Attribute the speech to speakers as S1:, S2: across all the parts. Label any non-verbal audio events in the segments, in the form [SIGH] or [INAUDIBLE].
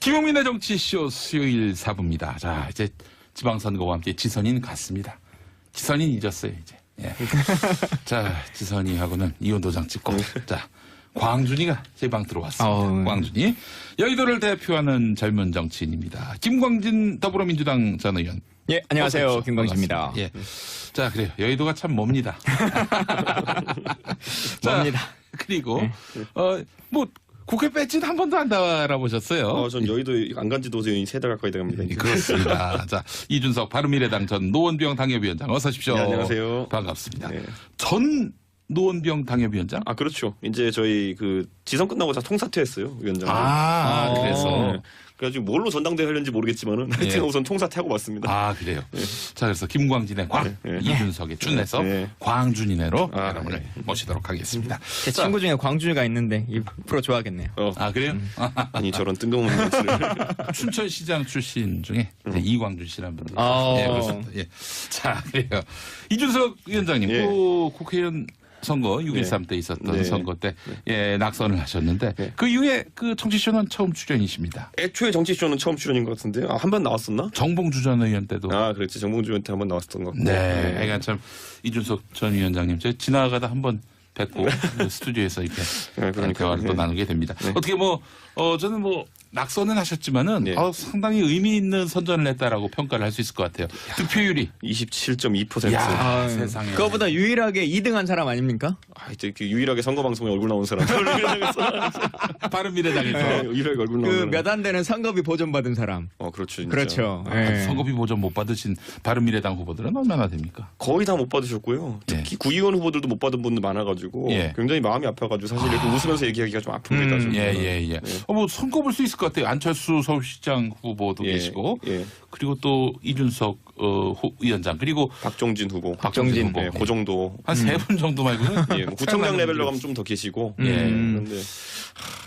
S1: 김용민의 정치쇼 수요일 4부입니다. 자, 이제 지방선거와 함께 지선인 갔습니다. 지선인 잊었어요, 이제. 예. [LAUGHS] 자, 지선이하고는 이혼 도장 찍고. 자, 광준이가 제방 들어왔습니다.
S2: 어우.
S1: 광준이. 여의도를 대표하는 젊은 정치인입니다. 김광진 더불어민주당 전 의원.
S2: 예, 안녕하세요.
S1: 어서 오십시오.
S2: 김광진입니다.
S1: 예. 자, 그래요. 여의도가 참 멉니다. [LAUGHS] [LAUGHS] 자,
S2: 뭡니다.
S1: 그리고, 어, 뭐, 국회 배지는 한 번도 안 달아보셨어요.
S3: 어, 전 여의도 안 간지도 이제 세 달 가까이 돼갑니다.
S1: 예,
S3: 이제.
S1: 그렇습니다. [LAUGHS] 자, 이준석 바른미래당 전 노원병 당협위원장 어서 오십시오.
S3: 네, 안녕하세요.
S1: 반갑습니다.
S3: 네.
S1: 전 노원병 당협위원장?
S3: 아 그렇죠. 이제 저희 그 지선 끝나고 다 통사퇴했어요 위원장.
S1: 아,
S2: 어.
S1: 그래서.
S3: 네. 그래가지고 뭘로 전당대회 하려는지 모르겠지만은 하여튼
S1: 예.
S3: 우선 통사퇴하고 왔습니다.
S1: 아, 그래요. 자, 그래서 김광진의 광,
S3: 네.
S1: 이준석의 준에서
S3: 네.
S1: 광준이네로
S3: 아,
S1: 여러분을
S3: 네.
S1: 모시도록 하겠습니다.
S2: 제 친구 중에 광준이가 있는데 이 프로 좋아하겠네요.
S3: 어,
S1: 아, 그래요? [LAUGHS]
S3: 아니 저런 뜬금없는 말씀을. [LAUGHS]
S1: 춘천시장 출신 중에 이제 이광준 씨라는 분이
S2: 아.
S1: 예, 그렇습니다. 예. 자, 그래요. 이준석 위원장님,
S3: 예.
S1: 그 국회의원 선거 6.13 때 있었던
S3: 네.
S1: 선거 때 예, 낙선을 하셨는데
S3: 네.
S1: 그 이후에 그 정치쇼는 처음 출연이십니다.
S3: 애초에 정치쇼는 처음 출연인 것 같은데 아, 한 번 나왔었나?
S1: 정봉주 전 의원 때도
S3: 아 그랬지 정봉주 한테 한번 나왔었던 것 같고.
S1: 네, 그러니까 참 이준석 전 위원장님 저 지나가다 한번 뵙고 그 [LAUGHS] 스튜디오에서 이렇게
S3: 네, 그러니까요.
S1: 대화를 또
S3: 네.
S1: 나누게 됩니다. 어떻게 뭐 어, 저는 뭐 낙선은 하셨지만은
S3: 네.
S1: 어, 상당히 의미 있는 선전을 했다라고 평가를 할 수 있을 것 같아요. 득표율이
S3: 27.2%.
S1: 야,
S2: 아,
S1: 세상에.
S2: 그거보다 유일하게 2등한 사람 아닙니까?
S3: 아, 이제 그 유일하게 선거 방송에 얼굴 나온 사람. [LAUGHS]
S1: 바른 미래당에서
S3: 네, 유일하게 얼굴 나온
S2: 그
S3: 사람.
S2: 몇 안 되는 선거비 보전 받은 사람.
S3: 어 그렇죠. 진짜.
S2: 그렇죠.
S1: 아,
S2: 예.
S1: 선거비 보전 못 받으신 바른 미래당 후보들은 얼마나 됩니까?
S3: 거의 다 못 받으셨고요. 특히 구의원 후보들도 못 받은 분들 많아가지고
S1: 예.
S3: 굉장히 마음이 아파가지고 사실 이렇게 웃으면서 얘기하기가 좀 아픕니다.
S2: 음,
S3: 좀.
S1: 예, 예, 예. 어, 뭐 손꼽을 수 있을 것 같아요. 안철수 서울시장 후보도
S3: 예,
S1: 계시고
S3: 예.
S1: 그리고 또 이준석 어, 후- 위원장 그리고
S3: 박정진 후보.
S1: 박정진
S2: 박정진,
S1: 후보
S3: 네, 그 정도.
S1: 한 세 분 정도 말고는
S3: 예, 뭐 구청장 레벨로 가면 좀 더 계시고.
S1: 예.
S2: 음.
S3: 그런데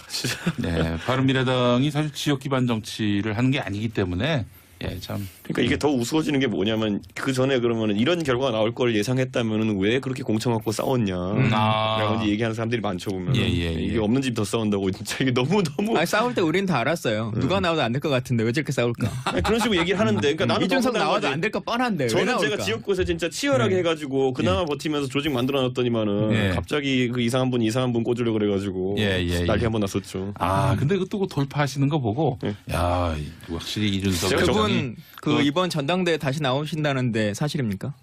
S3: 진짜
S1: 네, 바른미래당이 사실 지역 기반 정치를 하는 게 아니기 때문에 예, 참
S3: 그러니까 이게 더 우스워지는 게 뭐냐면 그 전에 그러면은 이런 결과가 나올 걸 예상했다면은 왜 그렇게 공청하고 싸웠냐.
S1: 아.
S3: 라고 얘기하는 사람들이 많죠 보면.
S1: 예, 예, 예.
S3: 이게 없는 집 더 싸운다고 진짜 이게 너무 너무
S2: 아니, 싸울 때 우린 다 알았어요.
S3: 음.
S2: 누가 나와도 안 될 것 같은데 왜 저렇게 싸울까?
S3: 아니, 그런 식으로 얘기를 하는데 그러니까 나는
S2: 이준석 나와도. 안될거 뻔한데 왜
S3: 저는? 제가 지역구에서 진짜 치열하게
S2: 네.
S3: 해가지고 그나마 버티면서 조직 만들어놨더니만은
S1: 예.
S3: 갑자기 그 이상한 분 이상한 분 꽂으려고 그래가지고
S1: 예, 예,
S3: 난리
S1: 예.
S3: 한번 났었죠.
S1: 아, 근데 그것도 그 돌파하시는 거 보고
S3: 예.
S1: 야, 이- 확실히 이준석 위원장 이
S2: 그분 그
S1: 그-
S2: 이번 전당대회 다시 나오신다는데 사실입니까?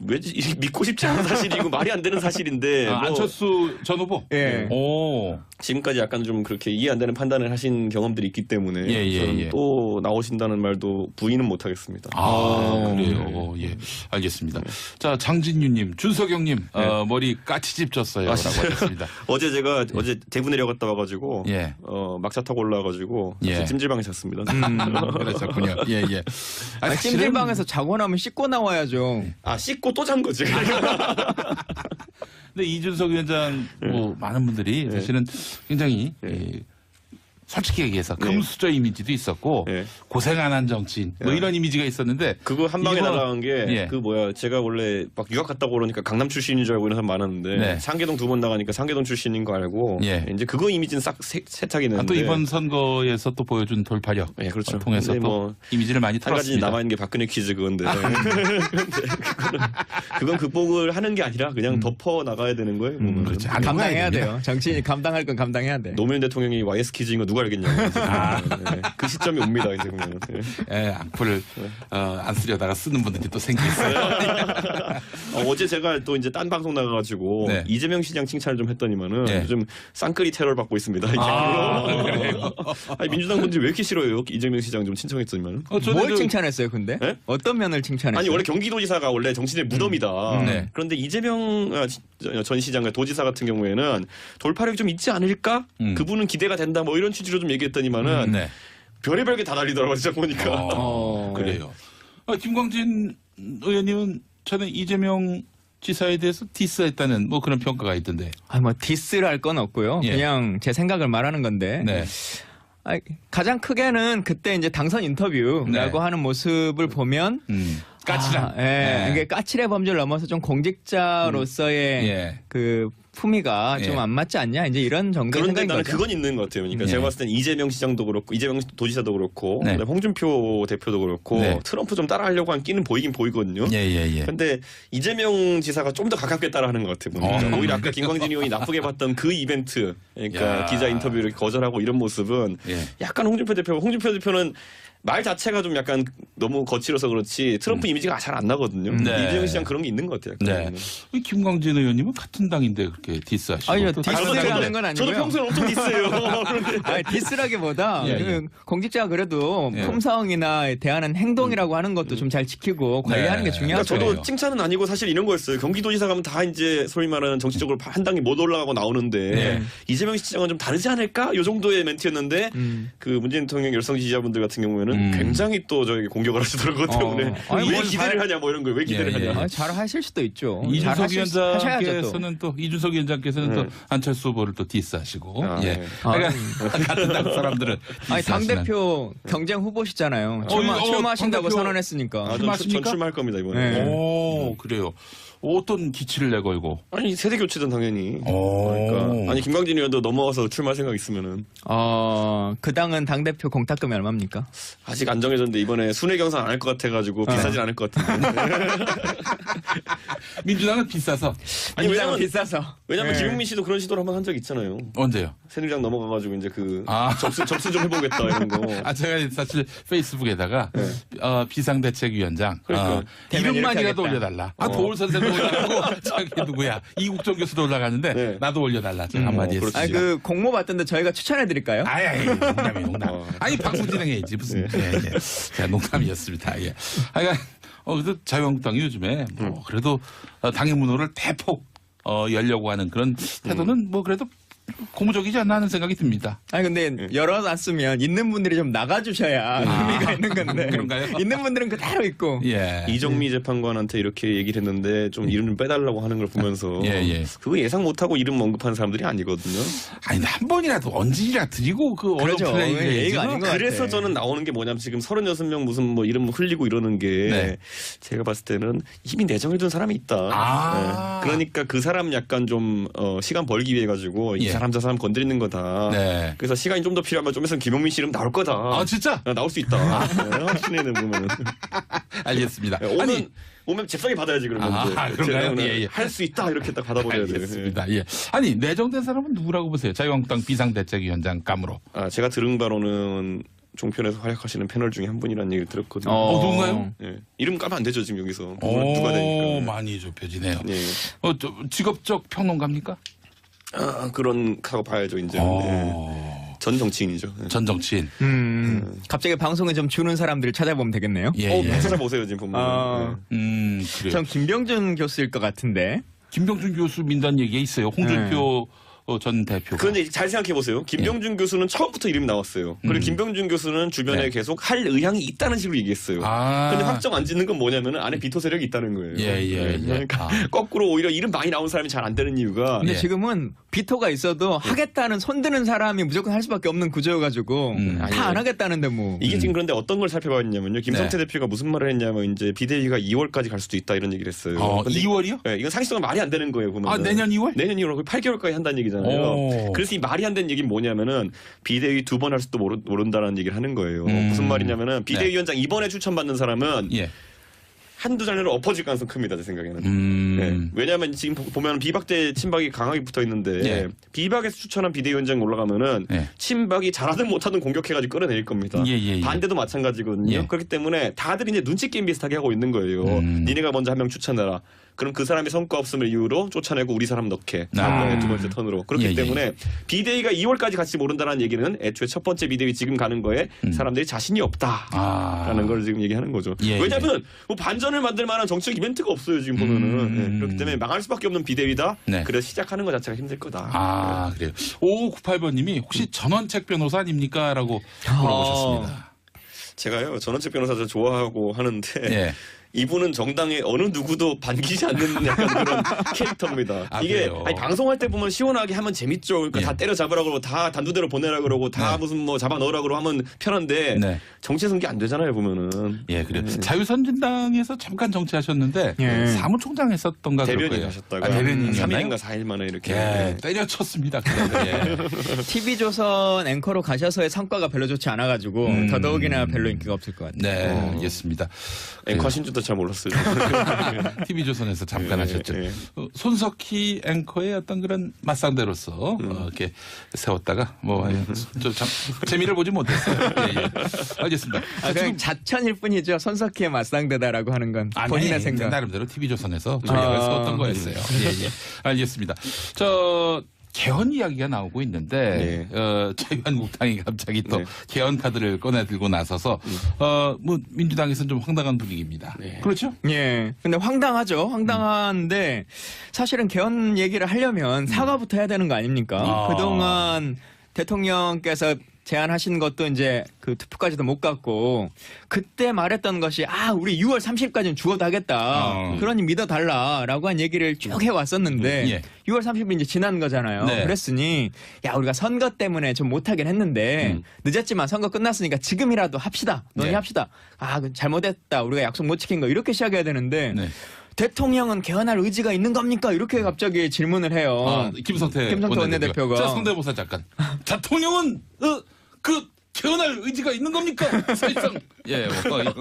S3: 왜지 이게 믿고 싶지 않은 사실이고 말이 안 되는 사실인데
S1: 아,
S3: 뭐
S1: 안철수 전 후보.
S2: 예.
S1: 오.
S3: 지금까지 약간 좀 그렇게 이해 안 되는 판단을 하신 경험들이 있기 때문에
S1: 예, 예,
S3: 저는
S1: 예.
S3: 또 나오신다는 말도 부인은 못하겠습니다.
S1: 아,
S2: 어.
S1: 그래요. 예. 알겠습니다. 자, 장진유님, 준석영님, 어, 머리 까치집 졌어요. 라고
S3: 아, 진짜요?
S1: 하셨습니다. [LAUGHS]
S3: 어제 제가 어제 대구 내려갔다 와가지고
S1: 예.
S3: 어, 막차 타고 올라와가지고
S1: 예.
S3: 찜질방에 잤습니다.
S2: 음.
S1: 그러셨군요. 예, 예.
S2: 아,
S1: 사실은
S2: 찜질방에서 자고 나면 씻고 나와야죠.
S3: 아 씻고 또 잔 거지. [LAUGHS]
S1: 근데 이준석 위원장
S3: 예.
S1: 뭐 많은 분들이 사실은 굉장히 예, 솔직히 얘기해서
S3: 네.
S1: 금수저 이미지도 있었고
S3: 예.
S1: 고생 안 한 정치인 뭐
S3: 예.
S1: 이런 이미지가 있었는데
S3: 그거 한 방에
S1: 이거-
S3: 날아간 게
S1: 예.
S3: 그 뭐야 제가 원래 막 유학 갔다 고 그러니까 강남 출신인 줄 알고 이런 사람 많았는데
S1: 네.
S3: 상계동 두 번 나가니까 상계동 출신인 거 알고
S1: 예.
S3: 이제 그거 이미지는 싹 세, 세탁이
S1: 아,
S3: 되는데
S1: 또 이번 선거에서 또 보여준 돌파력
S3: 예, 그렇죠.
S1: 을 통해서
S3: 근데 또뭐
S1: 이미지를 많이
S3: 한 가지
S1: 털었습니다.
S3: 남아 있는 게 박근혜 퀴즈 그건데 그런데 [LAUGHS] 그거는 그건 극복을 하는 게 아니라 그냥 덮어 나가야 되는 거예요. 보면은.
S1: 그렇지. 안
S2: 감당해야
S1: 해야
S2: 돼요. 정치인이 감당할 건 감당해야 돼.
S3: 노무현 대통령이 YS 퀴즈인 거 누가 알겠냐고. 이제 네. 그 시점이 옵니다 이제 보면. 네.
S1: 예, 악플을 어, 안 쓰려다가 쓰는 분들이 또 생겼어요.
S3: 어, 제 제가 또 이제 딴 방송 나가가지고
S1: 네.
S3: 이재명 시장 칭찬을 좀 했더니만은
S1: 네.
S3: 요즘 쌍끌이 테러를 받고 있습니다. 이게.
S1: 아, 그래요?
S3: 아니, 민주당 분들이 왜 이렇게 싫어요? 이재명 시장 좀 칭찬했더니만은.
S1: 어, 저는
S2: 뭘
S1: 저-
S2: 칭찬했어요, 근데?
S3: 예?
S2: 어떤 면을 칭찬했어요?
S3: 아니 원래 경기도지사가 원래 정치인의 무덤이다.
S1: 음, 네.
S3: 그런데 이재명 아, 지- 전 시장과 도지사 같은 경우에는 돌파력이 좀 있지 않을까?
S1: 음.
S3: 그분은 기대가 된다. 뭐 이런 취지 로 좀 얘기했더니만은
S1: 네.
S3: 별의별 게다 날리더라고요. 진짜 보니까.
S1: 어,
S2: 어.
S1: 그래요. 아, 김광진 의원님은 전에 이재명 지사에 대해서 디스했다는 뭐 그런 평가가 있던데.
S2: 아, 뭐 디스를 할 건 없고요.
S1: 예.
S2: 그냥 제 생각을 말하는 건데.
S1: 네.
S2: 아, 가장 크게는 그때 이제 당선 인터뷰라고
S1: 네.
S2: 하는 모습을 보면
S1: 음. 까칠한.
S2: 아, 예.
S1: 네.
S2: 이게 까칠의 범죄를 넘어서 좀 공직자로서의
S1: 예.
S2: 그 품위가
S1: 예.
S2: 좀안 맞지 않냐 이제 이런 정도의
S3: 그런데 나는. 그건 있는 것 같아요. 그러니까
S1: 네.
S3: 제가 봤을 땐 이재명 시장도 그렇고 이재명 도지사도 그렇고
S1: 네.
S3: 그다음에 홍준표 대표도 그렇고
S1: 네.
S3: 트럼프 좀 따라하려고 한 끼는 보이긴 보이거든요.
S1: 예, 예, 예.
S3: 근데 이재명 지사가 좀 더 가깝게 따라하는 것 같아요.
S1: 어.
S3: 오히려 아까 김광진 의원이 나쁘게 봤던 그 이벤트, 그러니까
S1: 야.
S3: 기자 인터뷰를 거절하고 이런 모습은
S1: 예.
S3: 약간 홍준표 대표, 홍준표 대표는 말 자체가 좀 약간 너무 거칠어서 그렇지 트럼프 이미지가 잘 안 나거든요.
S1: 네.
S3: 이재명 시장 그런 게 있는 것 같아요.
S1: 네. 이 김광진 의원님은 같은 당인데 그렇게 디스하시고.
S2: 아니요,
S1: 또 다른 당인데.
S2: 건
S3: 저도
S2: 아니고요.
S3: 평소에 엄청 디스해요. [LAUGHS] 그런데
S2: 아니, 디스라기보다
S1: 예, 예.
S2: 그 공직자가 그래도
S1: 예.
S2: 품성이나 대하는 행동이라고 하는 것도 좀 잘 지키고 관리하는
S1: 네.
S2: 게
S3: 그러니까
S2: 중요하죠.
S3: 저도
S1: 그래요.
S3: 칭찬은 아니고 사실 이런 거였어요. 경기도지사 가면 다 이제 소위 말하는 정치적으로 한 단계 못 올라가고 나오는데
S1: 네.
S3: 이재명 시장은 좀 다르지 않을까? 요 정도의 멘트였는데
S2: 음.
S3: 그 문재인 대통령 열성 지지자분들 같은 경우에는
S1: 음.
S3: 굉장히 또 저에게 공격을 하시더라고요.
S2: 어.
S3: 때문에
S2: 아니, 왜뭘
S3: 기대를
S2: 잘-
S3: 하냐 뭐 이런 거왜 기대를
S1: 예, 예.
S3: 하냐.
S2: 아, 잘 하실 수도 있죠. 잘
S1: 이준석
S2: 하셔야죠 또.
S1: 위원장께서는 또 이준석 위원장께서는
S3: 네.
S1: 또 안철수 후보를 또 디스하시고
S3: 아,
S1: 예.
S3: 네. [LAUGHS]
S1: 그러니까 같은 당 사람들은
S2: 아니 당. 대표 경쟁 후보시잖아요. 출마,
S1: 어, 어,
S2: 출마하신다고 선언했으니까.
S3: 아, 전,
S1: 출마하십니까?
S3: 전 출마할 겁니다 이번에.
S2: 네.
S1: 오 그래요. 어떤 기치를 내걸고.
S3: 아니 세대 교체든 당연히.
S1: 오.
S3: 그러니까 아니 김광진 의원도 넘어와서 출마할 생각 있으면은
S2: 어, 그 당은 당 대표 공탁금이 얼마입니까?
S3: 아직 안 정해졌는데 이번에 순회 경선 안 할 것 같아가지고
S2: 어.
S3: 비싸진 않을 것 같은데. [LAUGHS]
S1: 민주당은 비싸서
S3: 아니
S2: 민주당은
S3: 왜냐면
S2: 비싸서.
S3: 왜냐면
S2: 예.
S3: 김용민 씨도 그런 시도를 한번 한 적 있잖아요.
S1: 언제요?
S3: 새누리당 넘어가가지고 이제 그
S1: 아.
S3: 접수 접수 좀 해보겠다 이런 거. [LAUGHS]
S1: 아 제가 사실 페이스북에다가
S3: 네.
S1: 어, 비상대책위원장
S3: 그러니까.
S1: 어,
S2: 대면
S1: 이름만이라도
S2: 이렇게
S1: 올려달라. 아
S3: 어.
S1: 도울 선생도 올라가고 [LAUGHS] 저기 누구야 이국종 교수도 올라가는데
S3: 네.
S1: 나도 올려달라. 제가 한마디
S3: 어, 그렇지.
S1: 했습니다.
S2: 아니 그 공모 받던데 저희가 추천해 드릴까요?
S1: 아이, 아이, 농담이 농담.
S3: 어.
S1: 아니, 방송 진행해야지. 무슨. 예, 예. 자, 농담이었습니다. 예. 하여간, 어, 그래도 자유한국당이 요즘에, 뭐, 그래도, 어, 당의 문호를 대폭, 어, 열려고 하는 그런 태도는 뭐, 그래도 고무적이지 않나 하는 생각이 듭니다.
S2: 아니 근데 열어놨으면 있는 분들이 좀 나가주셔야 의미가 있는 건데
S1: 아. 그런가요?
S2: 있는 분들은 그대로 있고
S1: 예.
S3: 이정미 재판관한테 이렇게 얘기를 했는데 좀 이름 좀 빼달라고 하는 걸 보면서
S1: 예, 예.
S3: 그거 예상 못하고 이름 언급하는 사람들이 아니거든요.
S1: 아니, 한 번이라도 언질이라 드리고 그 언어
S2: 그렇죠.
S1: 플레이를
S2: 예의가. 아닌 것
S3: 그래서
S2: 같아.
S3: 저는 나오는 게 뭐냐면 지금 36명 무슨 뭐 이름 흘리고 이러는 게
S1: 네.
S3: 제가 봤을 때는 이미 내정을 둔 사람이 있다.
S1: 아.
S3: 네. 그러니까 그 사람 약간 좀 어, 시간 벌기 위해 가지고 이
S1: 예.
S3: 사람 저 사람 건드리는 거다.
S1: 네.
S3: 그래서 시간이 좀 더 필요하면 좀 있으면 김용민 씨 이름 나올 거다.
S1: 아, 진짜?
S3: 아, 나올 수 있다. 네, 신뢰는 보면은 [LAUGHS]
S1: 알겠습니다.
S3: 네, 오면
S1: 아니,
S3: 오면 잽싸게 받아야지 그러면
S1: 아, 그런가요? 예, 예.
S3: 할 수 있다 이렇게 딱 받아버려야 돼요.
S1: 알겠습니다. 예. 아니, 내정된 사람은 누구라고 보세요? 자유한국당 비상대책위원장 감으로.
S3: 아, 제가 들은 바로는 종편에서 활약하시는 패널 중에 한 분이라는 얘기를 들었거든요.
S1: 어, 누군가요?
S3: 예. 이름 까면 안 되죠 지금 여기서
S1: 오,
S3: 누가 되니까.
S1: 많이 좁혀지네요.
S3: 예.
S1: 어, 저, 직업적 평론가입니까?
S3: 아, 그런 하고 봐야죠 이제. 예.
S1: 어,
S3: 전 정치인이죠. 예.
S1: 전 정치인.
S2: 음, 갑자기 방송에 좀 주는 사람들을 찾아보면 되겠네요.
S1: 예,
S3: 어,
S1: 예.
S3: 찾아보세요 지금 보면.
S2: 아.
S3: 예.
S1: 음, 그래요.
S2: 전 김병준 교수일 것 같은데.
S1: 김병준 교수 민단 얘기가 있어요. 홍준표 어, 전 대표가.
S3: 그런데 잘 생각해 보세요. 김병준 교수는 처음부터 이름이 나왔어요. 그리고
S1: 음.
S3: 김병준 교수는 주변에
S1: 네.
S3: 계속 할 의향이 있다는 식으로 얘기했어요.
S1: 아.
S3: 근데 확정 안 짓는 건 뭐냐면은 안에 비토 세력이 있다는 거예요.
S1: 예, 예,
S3: 네,
S1: 예.
S3: 그러니까
S1: 아. [LAUGHS]
S3: 거꾸로 오히려 이름 많이 나온 사람이 잘 안 되는 이유가
S2: 근데
S1: 예.
S2: 지금은 비토가 있어도 하겠다는 손드는 사람이 무조건 할 수밖에 없는 구조여가지고
S1: 음.
S2: 다안 하겠다는데 뭐.
S3: 이게 지금 그런데 어떤 걸 살펴봤냐면요. 김성태 대표가 무슨 말을 했냐면 이제 비대위가 2월까지 갈 수도 있다 이런 얘기를 했어요.
S1: 어,
S3: 근데
S1: 2월이요?
S3: 네, 이건 상식적으로 말이 안 되는 거예요. 보면
S1: 아, 내년 2월?
S3: 내년 2월 8개월까지 한다는 얘기 잖아요.
S1: 오.
S3: 그래서 이 말이 안 되는 얘기는 뭐냐면은 비대위 두 번 할 수도 모르, 모른다는 얘기를 하는 거예요.
S1: 음.
S3: 무슨 말이냐면은 비대위원장 이번에 추천받는 사람은
S1: 예.
S3: 한두 자리로 엎어질 가능성 큽니다. 제 생각에는.
S1: 음.
S3: 네. 왜냐하면 지금 보- 보면 비박 대 친박이 강하게 붙어 있는데
S1: 예.
S3: 비박에서 추천한 비대위원장 올라가면은
S1: 예. 친박이
S3: 친박이 잘하든 못하든 공격해가지고 끌어내릴 겁니다.
S1: 예, 예, 예.
S3: 반대도 마찬가지거든요.
S1: 예.
S3: 그렇기 때문에 다들 이제 눈치 게임 비슷하게 하고 있는 거예요.
S1: 음.
S3: 니네가 먼저 한 명 추천해라. 그럼 그 사람이 성과 없음을 이유로 쫓아내고 우리 사람 넣게.
S1: 아.
S3: 아. 두 번째 턴으로. 그렇기
S1: 예, 예,
S3: 때문에 비대위가 2월까지 같이 모른다는 얘기는 애초에 첫 번째 비대위 지금 가는 거에
S1: 음.
S3: 사람들이 자신이 없다.
S1: 아.
S3: 라는 걸 지금 얘기하는 거죠.
S1: 예,
S3: 왜냐하면 뭐 반전을 만들 만한 정치적 이벤트가 없어요 지금 보면은
S1: 음.
S3: 예, 그렇기 때문에 망할 수밖에 없는 비대위다.
S1: 네.
S3: 그래서 시작하는 것 자체가 힘들 거다.
S1: 아, 그래요. 5598번님이 혹시 전원책 변호사 아닙니까? 라고 물어보셨습니다.
S3: 제가요 전원책 변호사 저 좋아하고 하는데
S1: 예.
S3: 이분은 정당의 어느 누구도 반기지 않는 [LAUGHS] 약간 그런 캐릭터입니다.
S1: 아,
S3: 이게
S1: 그래요?
S3: 아니, 방송할 때 보면 시원하게 하면 재밌죠. 그러니까
S1: 예.
S3: 다 때려 잡으라 그러고 다 단두대로 보내라 그러고 다
S1: 네.
S3: 무슨 뭐 잡아 넣으라 그러고 하면 편한데
S1: 네.
S3: 정치 승계 안 되잖아요 보면은.
S1: 예, 그래요.
S3: 네.
S1: 자유선진당에서 잠깐 정치하셨는데
S2: 예.
S1: 사무총장 했었던가
S3: 대변인. 하셨다가
S1: 아, 대변인이었나요?
S3: 3일인가 4일 만에 이렇게
S1: 예,
S3: 네.
S1: 때려쳤습니다. 예. [LAUGHS]
S2: TV조선 앵커로 가셔서의 성과가 별로 좋지 않아가지고
S1: 음.
S2: 더더욱이나 별로 인기가 없을 것 같아요.
S1: 네,
S3: 어.
S1: 알겠습니다.
S3: 앵커 하신 줄도 잘 몰랐어요. [LAUGHS]
S1: TV조선에서 잠깐
S3: 예,
S1: 하셨죠.
S3: 예.
S1: 어, 손석희 앵커의 어떤 그런 맞상대로서
S3: 음.
S1: 어, 이렇게 세웠다가 뭐 예, 좀 참, 재미를 보지 못했어요. 예, 예. 알겠습니다.
S2: 아, 그냥 자천일 뿐이죠. 손석희의 맞상대다라고 하는 건
S1: 아니,
S2: 본인의 생각.
S1: 나름대로 TV조선에서 전략을
S2: 아.
S1: 세웠던 거였어요. 예, 예. 알겠습니다. 저 개헌 이야기가 나오고 있는데 어, 자유한국당이 갑자기 또
S3: 네.
S1: 개헌 카드를 꺼내 들고 나서서 어, 뭐 민주당에서는 좀 황당한 분위기입니다.
S3: 네.
S1: 그렇죠?
S2: 예. 근데 황당하죠. 황당한데 사실은 개헌 얘기를 하려면 사과부터 해야 되는 거 아닙니까?
S1: 아.
S2: 그동안 대통령께서 제안하신 것도 이제 그 투표까지도 못 갔고 그때 말했던 것이 아 우리 6월 30일까지는 죽어도 하겠다.
S1: 어.
S2: 그러니 믿어달라라고 한 얘기를 쭉 해왔었는데
S1: 예.
S2: 6월 30일 이제 지난 거잖아요.
S1: 네.
S2: 그랬으니 야 우리가 선거 때문에 좀 못하긴 했는데
S1: 음.
S2: 늦었지만 선거 끝났으니까 지금이라도 합시다.
S1: 네.
S2: 논의합시다. 아그 잘못했다. 우리가 약속 못 지킨 거 이렇게 시작해야 되는데
S1: 네.
S2: 대통령은 개헌할 의지가 있는 겁니까? 이렇게 갑자기 질문을 해요.
S1: 아, 김성태,
S2: 김성태 원내대표가.
S1: 자, 성대모사 잠깐. [LAUGHS] 대통령은 어, 그 개헌할 의지가 있는 겁니까? [LAUGHS] 사실상 예, 뭐 이거.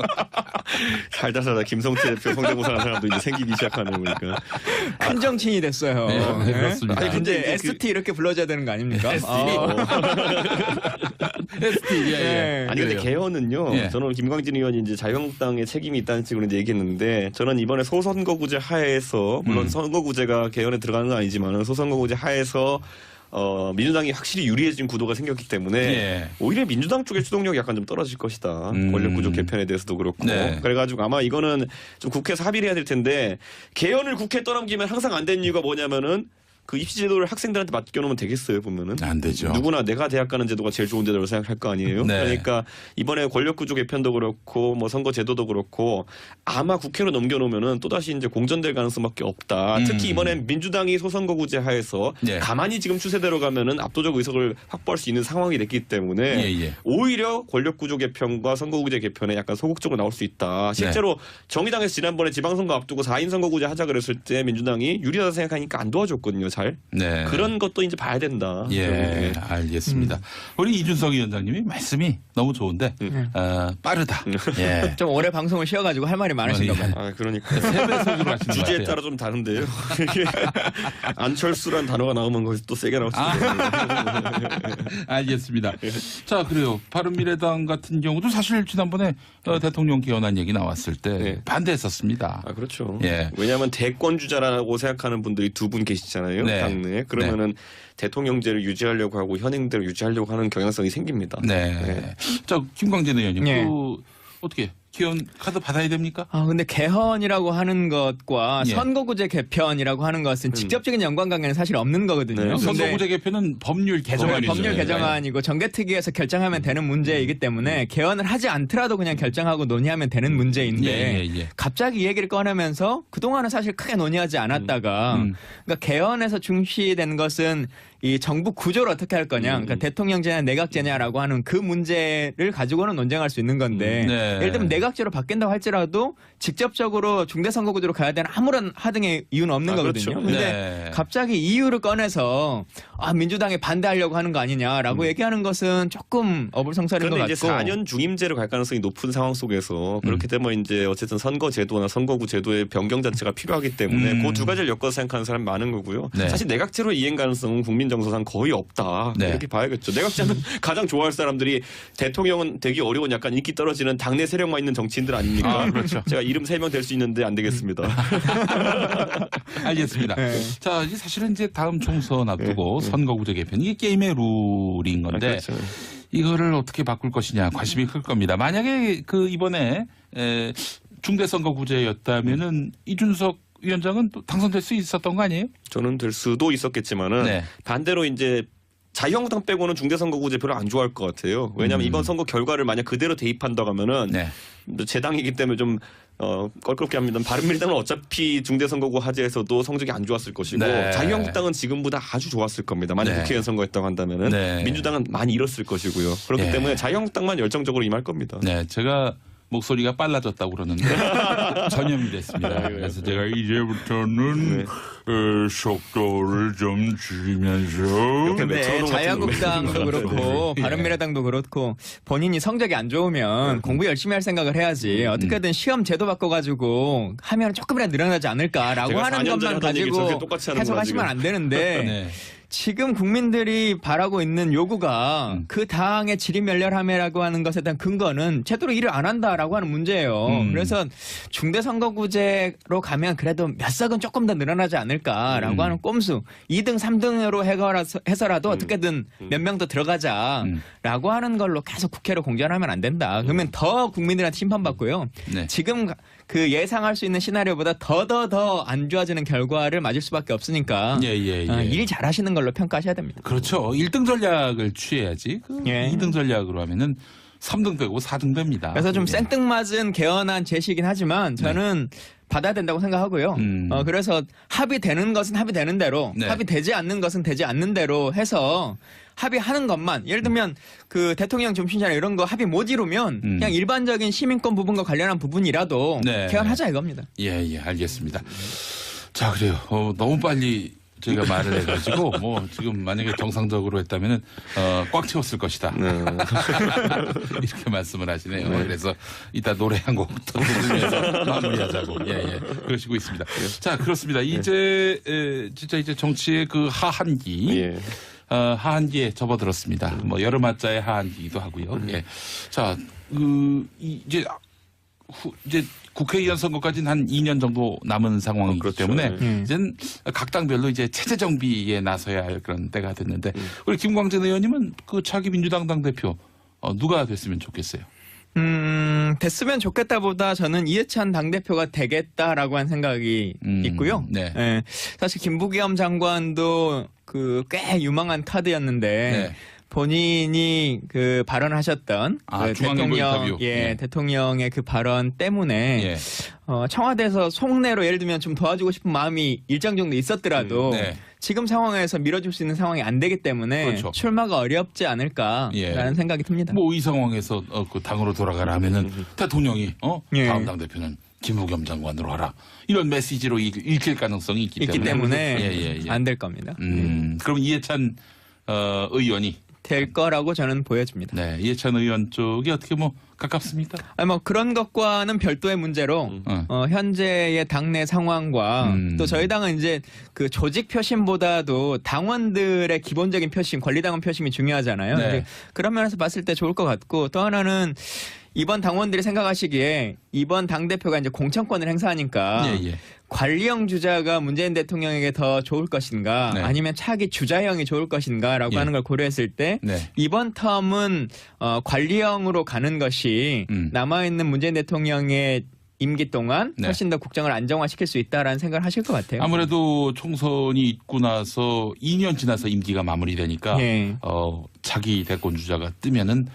S3: 살다 살다 김성태 대표 성대모사하는 사람도 이제 생기기 시작하는 거니까.
S2: 큰 정치인이 됐어요.
S1: 네, 네, 그렇습니다.
S2: 아니 근데
S3: 이제
S2: ST 이렇게 불러줘야 되는 거 아닙니까?
S1: ST.
S2: 어.
S1: ST 예, 예.
S2: 네.
S3: 아니 근데
S1: 그래요.
S3: 개헌은요.
S1: 예.
S3: 저는 김광진 의원이 이제 자유한국당에 책임이 있다는 식으로 이제 얘기했는데 저는 이번에 소선거구제 하에서 물론
S1: 음.
S3: 선거구제가 개헌에 들어가는 건 아니지만 소선거구제 하에서 어, 민주당이 확실히 유리해진 구도가 생겼기 때문에
S1: 예.
S3: 오히려 민주당 쪽의 추동력이 약간 좀 떨어질 것이다.
S1: 음.
S3: 권력구조 개편에 대해서도 그렇고.
S1: 네.
S3: 그래가지고 아마 이거는 좀 국회에서 합의를 해야 될 텐데 개헌을 국회에 떠넘기면 항상 안 되는 이유가 뭐냐면은 그 입시 제도를 학생들한테 맡겨놓으면 되겠어요 보면은
S1: 안 되죠.
S3: 누구나 내가 대학 가는 제도가 제일 좋은 제도라고 생각할 거 아니에요.
S1: 네.
S3: 그러니까 이번에 권력 구조 개편도 그렇고 뭐 선거 제도도 그렇고 아마 국회로 넘겨놓으면은 또 다시 이제 공전될 가능성밖에 없다.
S1: 음.
S3: 특히 이번엔 민주당이 소선거구제 하에서
S1: 네.
S3: 가만히 지금 추세대로 가면은 압도적 의석을 확보할 수 있는 상황이 됐기 때문에
S1: 예, 예.
S3: 오히려 권력 구조 개편과 선거구제 개편에 약간 소극적으로 나올 수 있다.
S1: 네.
S3: 실제로 정의당에서 지난번에 지방선거 앞두고 4인 선거구제 하자 그랬을 때 민주당이 유리하다 생각하니까 안 도와줬거든요. 잘
S1: 네.
S3: 그런 것도 이제 봐야 된다.
S1: 예,
S3: 결국에.
S1: 알겠습니다. 우리 이준석 위원장님이 말씀이 너무 좋은데
S3: 음.
S1: 어, 빠르다. 예. [LAUGHS]
S2: 좀 오래 방송을 쉬어가지고 할 말이 많으신가
S1: 어, 예.
S2: 봐요.
S3: 아 그러니까 주제에
S1: 같아요.
S3: 따라 좀 다른데요. [LAUGHS] 안철수란 단어가 나오면 거기서 또 세게 수
S1: 아. [LAUGHS] 알겠습니다. 자, 그래요. 바른미래당 같은 경우도 사실 지난번에 어, 대통령 기원한 얘기 나왔을 때
S3: 네.
S1: 반대했었습니다.
S3: 아 그렇죠.
S1: 예.
S3: 왜냐하면 대권 주자라고 생각하는 분들이 두 분 계시잖아요.
S1: 네.
S3: 당내에 그러면은 대통령제를 유지하려고 하고 현행대로 유지하려고 하는 경향성이 생깁니다.
S1: 네.
S3: 네.
S1: 자, 김광진 의원님,
S2: 예.
S1: 그 어떻게 기원 카드 받아야 됩니까?
S2: 아 근데 개헌이라고 하는 것과
S1: 예.
S2: 선거구제 개편이라고 하는 것은 직접적인 연관 관계는 사실 없는 거거든요.
S3: 네.
S1: 선거구제 개편은 법률 개정안이죠.
S2: 법률
S1: 예.
S2: 개정안이고 정개특위에서 결정하면 되는 문제이기 때문에 개헌을 하지 않더라도 그냥 결정하고 논의하면 되는 문제인데
S1: 예, 예, 예.
S2: 갑자기 이 얘기를 꺼내면서 그동안은 사실 크게 논의하지 않았다가
S1: 음.
S2: 그러니까 개헌에서 중시된 것은 이 정부 구조를 어떻게 할 거냐,
S1: 음.
S2: 그러니까 대통령제냐 내각제냐라고 하는 그 문제를 가지고는 논쟁할 수 있는 건데
S1: 음, 네.
S2: 예를 들면 내각제로 바뀐다고 할지라도 직접적으로 중대선거구제로 가야 되는 아무런 하등의 이유는 없는
S3: 아,
S2: 거거든요.
S3: 그렇죠.
S2: 근데
S1: 네.
S2: 갑자기 이유를 꺼내서 아 민주당에 반대하려고 하는 거 아니냐라고 얘기하는 것은 조금 어불성설인 것
S3: 그런데
S2: 같고
S3: 이제 4년 중임제로 갈 가능성이 높은 상황 속에서 그렇게 되면 이제 어쨌든 선거 제도나 선거구 제도의 변경 자체가 필요하기 때문에
S1: 음.
S3: 그두 가지를 엮어서 생각하는 사람이 많은 거고요.
S1: 네.
S3: 사실 내각제로 이행 가능성은 국민 정서상 거의 없다
S1: 네.
S3: 이렇게 봐야겠죠. 내각제는 [LAUGHS] 가장 좋아할 사람들이 대통령은 되기 어려운 약간 인기 떨어지는 당내 세력만 있는 정치인들 아닙니까?
S1: 아, 그렇죠.
S3: 제가 이름 세 명 될 수 있는데 안 되겠습니다. [LAUGHS]
S1: 알겠습니다.
S2: 네.
S1: 자, 이제 사실은 이제 다음 총선 앞두고 선거구제 개편 이게 게임의 룰인
S3: 아,
S1: 건데
S3: 그렇죠.
S1: 이거를 어떻게 바꿀 것이냐 관심이 클 겁니다. 만약에 그 이번에 에, 중대선거구제였다면은 이준석 위원장은 또 당선될 수 있었던 거 아니에요?
S3: 저는 될 수도 있었겠지만은
S1: 네.
S3: 반대로 이제 자유한국당 빼고는 중대선거구제 별로 안 좋아할 것 같아요. 왜냐하면
S1: 음.
S3: 이번 선거 결과를 만약 그대로 대입한다고 하면은
S1: 네.
S3: 제 당이기 때문에 좀 어, 껄끄럽게 합니다. 바른미래당은 어차피 중대선거구 하제에서도 성적이 안 좋았을 것이고
S1: 네.
S3: 자유한국당은 지금보다 아주 좋았을 겁니다. 만약
S1: 네.
S3: 국회의원 선거했다고 한다면은
S1: 네.
S3: 민주당은 많이 잃었을 것이고요. 그렇기
S1: 네.
S3: 때문에 자유한국당만 열정적으로 임할 겁니다.
S1: 네, 제가 목소리가 빨라졌다고 그러는데 [LAUGHS] 전염이 됐습니다. 그래서 제가 이제부터는
S3: 네.
S1: 어, 속도를 좀 줄이면서
S2: 근데
S3: 메트로놈 같은
S2: 자유한국당도
S3: 놈이
S2: 그렇고
S1: 예.
S2: 바른미래당도 그렇고 본인이 성적이 안 좋으면 공부 열심히 할 생각을 해야지 어떻게든 시험 제도 바꿔가지고 하면 조금이라도 늘어나지 않을까라고
S3: 제가
S2: 하는
S3: 4년 전에
S2: 것만
S3: 하던 얘기
S2: 가지고
S3: 똑같이 하는구나,
S2: 해석하시면
S3: 지금.
S2: 안 되는데 [LAUGHS]
S1: 네.
S2: 지금 국민들이 바라고 있는 요구가
S1: 음.
S2: 그 당의 질의멸렬함이라고 하는 것에 대한 근거는 제대로 일을 안 한다라고 하는 문제예요.
S1: 음.
S2: 그래서 중대선거구제로 가면 그래도 몇 석은 조금 더 늘어나지 않을까라고
S1: 음.
S2: 하는 꼼수 2등, 3등으로 해서라도 어떻게든 몇 명더
S1: 음.
S2: 들어가자라고 하는 걸로 계속 국회로 공전하면 안 된다. 그러면 더 국민들한테 심판받고요.
S1: 네.
S2: 지금 그 예상할 수 있는 시나리오보다 더 더 더 안 좋아지는 결과를 맞을 수밖에 없으니까
S1: 예, 예, 예.
S2: 아, 일 잘하시는 걸로 평가하셔야 됩니다.
S1: 그렇죠. 1등 전략을 취해야지. 그
S2: 예.
S1: 2등 전략으로 하면은 3등 빼고 4등 됩니다.
S2: 그래서 좀
S1: 예.
S2: 생뚱맞은 개헌안 제시이긴 하지만 저는 받아야 된다고 생각하고요.
S1: 음.
S2: 어, 그래서 합의되는 것은 합의되는 대로,
S1: 네.
S2: 합의되지 않는 것은 되지 않는 대로 해서 합의하는 것만 예를 들면 그 대통령 점심시간 이런 거 합의 못 이루면
S1: 음.
S2: 그냥 일반적인 시민권 부분과 관련한 부분이라도
S1: 네.
S2: 개헌하자 이겁니다.
S1: 예, 예, 알겠습니다. 자, 그래요. 어, 너무 빨리 저희가 말을 해가지고 뭐 지금 만약에 정상적으로 했다면은 어, 꽉 채웠을 것이다.
S3: 네. [LAUGHS]
S1: 이렇게 말씀을 하시네요. 그래서 이따 노래 한 곡더 들으면서 [LAUGHS] 마무리하자고. 예, 예. 그러시고 있습니다. 자, 그렇습니다. 이제 에, 진짜 이제 정치의 그 하한기.
S3: 예.
S1: 어, 하한기에 접어들었습니다. 뭐 여름 한자의 하한기이기도 하고요. 예. 자, 그 이- 이제 후, 이제 국회의원 선거까지는 한 2년 정도 남은 상황이기
S3: 어, 그렇죠.
S1: 때문에
S2: 예.
S1: 이제는 각 당별로 이제 체제 정비에 나서야 할 그런 때가 됐는데
S3: 음.
S1: 우리 김광진 의원님은 그 차기 민주당 당 대표 어, 누가 됐으면 좋겠어요.
S2: 음, 됐으면 좋겠다보다 저는 이해찬 당대표가 되겠다라고 한 생각이
S1: 음,
S2: 있고요.
S1: 네.
S2: 예, 사실 김부겸 장관도 그 꽤 유망한 카드였는데
S1: 네.
S2: 본인이 그 발언하셨던
S1: 아,
S2: 그
S1: 중앙일보
S2: 대통령
S1: 인터뷰.
S2: 예,
S1: 예.
S2: 대통령의 그 발언 때문에
S1: 예.
S2: 어, 청와대에서 속내로 예를 들면 좀 도와주고 싶은 마음이 일정 정도 있었더라도
S1: 음, 네.
S2: 지금 상황에서 밀어줄 수 있는 상황이 안 되기 때문에
S1: 그렇죠.
S2: 출마가 어렵지 않을까라는
S1: 예.
S2: 생각이 듭니다.
S1: 뭐 이 상황에서 어, 그 당으로 돌아가라 하면은 대통령이 어
S2: 예.
S1: 다음 당 대표는 김부겸 장관으로 하라 이런 메시지로 읽, 읽힐 가능성이 있기,
S2: 있기 때문에
S1: 예, 예, 예.
S2: 안될 겁니다.
S1: 음, 그럼 이해찬 어, 의원이
S2: 될 거라고 저는 보여집니다.
S1: 네 이해찬 의원 쪽이 어떻게 뭐 가깝습니까?
S2: 아니 뭐 그런 것과는 별도의 문제로
S1: 어.
S2: 어, 현재의 당내 상황과
S1: 음.
S2: 또 저희 당은 이제 그 조직 표심보다도 당원들의 기본적인 표심, 권리당원 표심이 중요하잖아요.
S1: 네.
S2: 그런 면에서 봤을 때 좋을 것 같고 또 하나는 이번 당원들이 생각하시기에 이번 당 대표가 이제 공천권을 행사하니까
S1: 예, 예.
S2: 관리형 주자가 문재인 대통령에게 더 좋을 것인가
S1: 네.
S2: 아니면 차기 주자형이 좋을 것인가라고
S1: 예.
S2: 하는 걸 고려했을 때
S1: 네.
S2: 이번 텀은 어, 관리형으로 가는 것이
S1: 음.
S2: 남아 있는 문재인 대통령의 임기 동안
S1: 네.
S2: 훨씬 더 국정을 안정화시킬 수 있다라는 생각을 하실 것 같아요.
S1: 아무래도 총선이 있고 나서 2년 지나서 임기가 마무리되니까
S2: 예.
S1: 어, 자기 대권 주자가 뜨면은